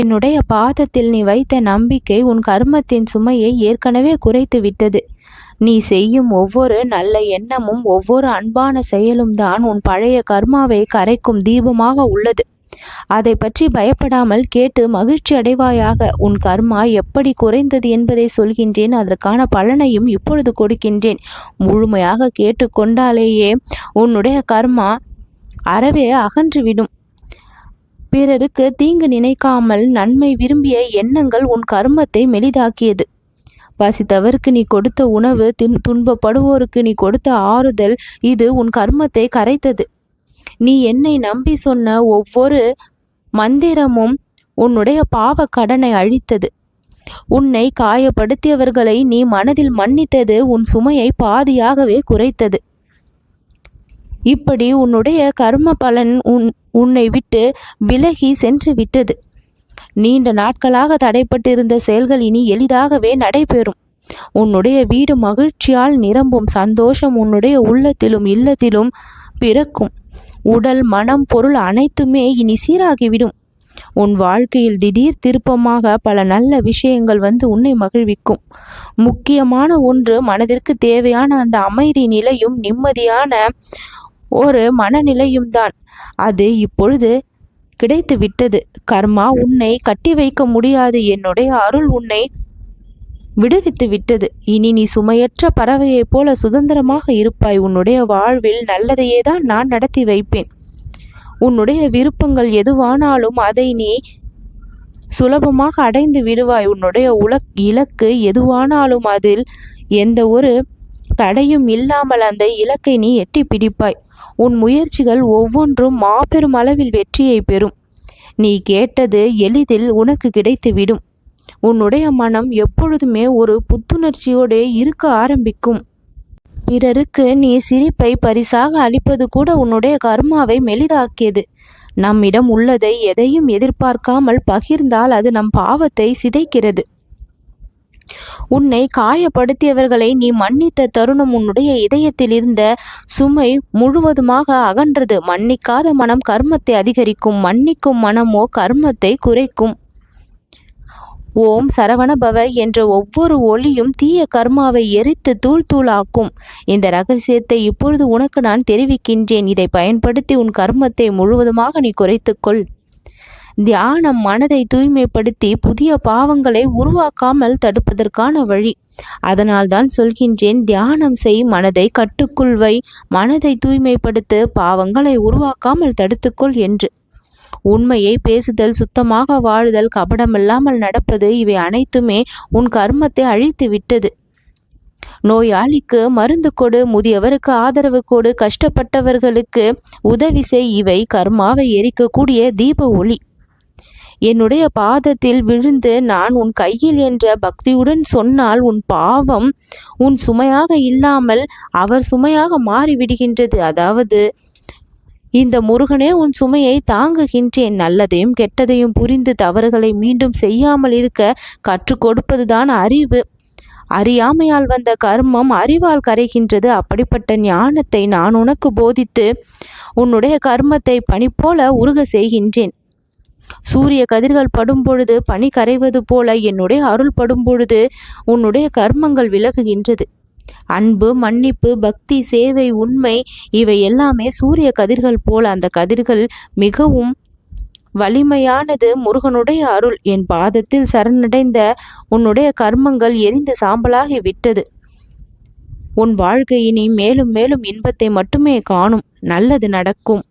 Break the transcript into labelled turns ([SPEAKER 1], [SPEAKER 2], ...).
[SPEAKER 1] என்னுடைய பாதத்தில் நீ வைத்த நம்பிக்கை உன் கர்மத்தின் சுமையை ஏற்கனவே குறைத்து விட்டது. நீ செய்யும் ஒவ்வொரு நல்ல எண்ணமும் ஒவ்வொரு அன்பான செயலும் தான் உன் பழைய கர்மாவை கரைக்கும் தீபமாக உள்ளது. அதை பற்றி பயப்படாமல் கேட்டு மகிழ்ச்சி அடைவாயாக உன் கர்மா எப்படி குறைந்தது என்பதை சொல்கின்றேன். அதற்கான பலனையும் இப்பொழுது கொடுக்கின்றேன். முழுமையாக கேட்டுக்கொண்டாலேயே உன்னுடைய கர்மா அறவே அகன்றுவிடும் பிறருக்கு தீங்கு நினைக்காமல் நன்மை விரும்பிய எண்ணங்கள் உன் கர்மத்தை மெலிதாக்கியது. பசித்தவருக்கு நீ கொடுத்த உணவு தின் துன்பப்படுவோருக்கு நீ கொடுத்த ஆறுதல் இது உன் கர்மத்தை கரைத்தது. நீ என்னை நம்பி சொன்ன ஒவ்வொரு மந்திரமும் உன்னுடைய பாவ கடனை அழித்தது. உன்னை காயப்படுத்தியவர்களை நீ மனதில் மன்னித்தது உன் சுமையை பாதியாகவே குறைத்தது. இப்படி உன்னுடைய கர்ம பலன் உன் உன்னை விட்டு விலகி சென்று விட்டது. நீண்ட நாட்களாக தடைப்பட்டிருந்த செயல்கள் இனி எளிதாகவே நடைபெறும். உன்னுடைய வீடு மகிழ்ச்சியால் நிரம்பும் சந்தோஷம் உன்னுடைய உள்ளத்திலும் இல்லத்திலும் பிறக்கும். உடல் மனம் பொருள் அனைத்துமே இனி சீராகிவிடும். உன் வாழ்க்கையில் திடீர் திருப்பமாக பல நல்ல விஷயங்கள் வந்து உன்னை மகிழ்விக்கும். முக்கியமான ஒன்று மனதிற்கு தேவையான அந்த அமைதி நிலையும் நிம்மதியான ஒரு மனநிலையும் தான். அது இப்பொழுது கிடைத்து விட்டது. கர்மா உன்னை கட்டி வைக்க முடியாது. என்னுடைய அருள் உன்னை விடுவித்து விட்டது. இனி நீ சுமையற்ற பறவையைப் போல சுதந்திரமாக இருப்பாய். உன்னுடைய வாழ்வில் நல்லதையே தான் நான் நடத்தி வைப்பேன். உன்னுடைய விருப்பங்கள் எதுவானாலும் அதை நீ சுலபமாக அடைந்து விடுவாய். உன்னுடைய உலக் இலக்கு எதுவானாலும் அதில் எந்த ஒரு தடையும் இல்லாமல் அந்த இலக்கை நீ எட்டி பிடிப்பாய். உன் முயற்சிகள் ஒவ்வொன்றும் மாபெரும் அளவில் வெற்றியை பெறும். நீ கேட்டது எளிதில் உனக்கு கிடைத்துவிடும். உன்னுடைய மனம் எப்பொழுதுமே ஒரு புத்துணர்ச்சியோடு இருக்க ஆரம்பிக்கும். பிறருக்கு நீ சிரிப்பை பரிசாக அளிப்பது கூட உன்னுடைய கர்மாவை மெலிதாக்கியது. நம்மிடம் உள்ளதை எதையும் எதிர்பார்க்காமல் பகிர்ந்தால் அது நம் பாவத்தை சிதைக்கிறது. உன்னை காயப்படுத்தியவர்களை நீ மன்னித்த தருணம் உன்னுடைய இதயத்தில் இருந்த சுமை முழுவதுமாக அகன்றது. மன்னிக்காத மனம் கர்மத்தை அதிகரிக்கும். மன்னிக்கும் மனமோ கர்மத்தை குறைக்கும். ஓம் சரவணபவ என்ற ஒவ்வொரு ஒளியும் தீய கர்மாவை எரித்து தூள் தூளாக்கும். இந்த ரகசியத்தை இப்பொழுது உனக்கு நான் தெரிவிக்கின்றேன். இதை பயன்படுத்தி உன் கர்மத்தை முழுவதுமாக நீ குறைத்துக்கொள். தியானம் மனதை தூய்மைப்படுத்தி புதிய பாவங்களை உருவாக்காமல் தடுப்பதற்கான வழி. அதனால்தான் சொல்கின்றேன் தியானம் செய் மனதை கட்டுக்குள் வை மனதை தூய்மைப்படுத்த பாவங்களை உருவாக்காமல் தடுத்துக்கொள் என்று. உண்மையை பேசுதல் சுத்தமாக வாழுதல் கபடமில்லாமல் நடப்பது இவை அனைத்துமே உன் கர்மத்தை அழித்து விட்டது. நோயாளிக்கு மருந்து கொடு முதியவருக்கு ஆதரவு கொடு கஷ்டப்பட்டவர்களுக்கு உதவி செய் இவை கர்மாவை எரிக்கக்கூடிய தீப ஒளி. என்னுடைய பாதத்தில் விழுந்து நான் உன் கையில் என்ற பக்தியுடன் சொன்னால் உன் பாவம் உன் சுமையாக இல்லாமல் அவர் சுமையாக மாறிவிடுகின்றது. அதாவது இந்த முருகனே உன் சுமையை தாங்குகின்றேன். நல்லதையும் கெட்டதையும் புரிந்து தவறுகளை மீண்டும் செய்யாமல் இருக்க கற்றுக் கொடுப்பதுதான் அறிவு. அறியாமையால் வந்த கர்மம் அறிவால் கரைகின்றது. அப்படிப்பட்ட ஞானத்தை நான் உனக்கு போதித்து உன்னுடைய கர்மத்தை பணி போல உருக செய்கின்றேன். சூரிய கதிர்கள் படும் பொழுது பனி கரைவது போல என்னுடைய அருள் படும் பொழுது உன்னுடைய கர்மங்கள் விலகுகின்றது. அன்பு மன்னிப்பு பக்தி சேவை உண்மை இவை எல்லாமே சூரிய கதிர்கள் போல அந்த கதிர்கள் மிகவும் வலிமையானது முருகனுடைய அருள். என் பாதத்தில் சரணடைந்த உன்னுடைய கர்மங்கள் எரிந்து சாம்பலாகி விட்டது. உன் வாழ்க்கை இனி மேலும் மேலும் இன்பத்தை மட்டுமே காணும். நல்லது நடக்கும்.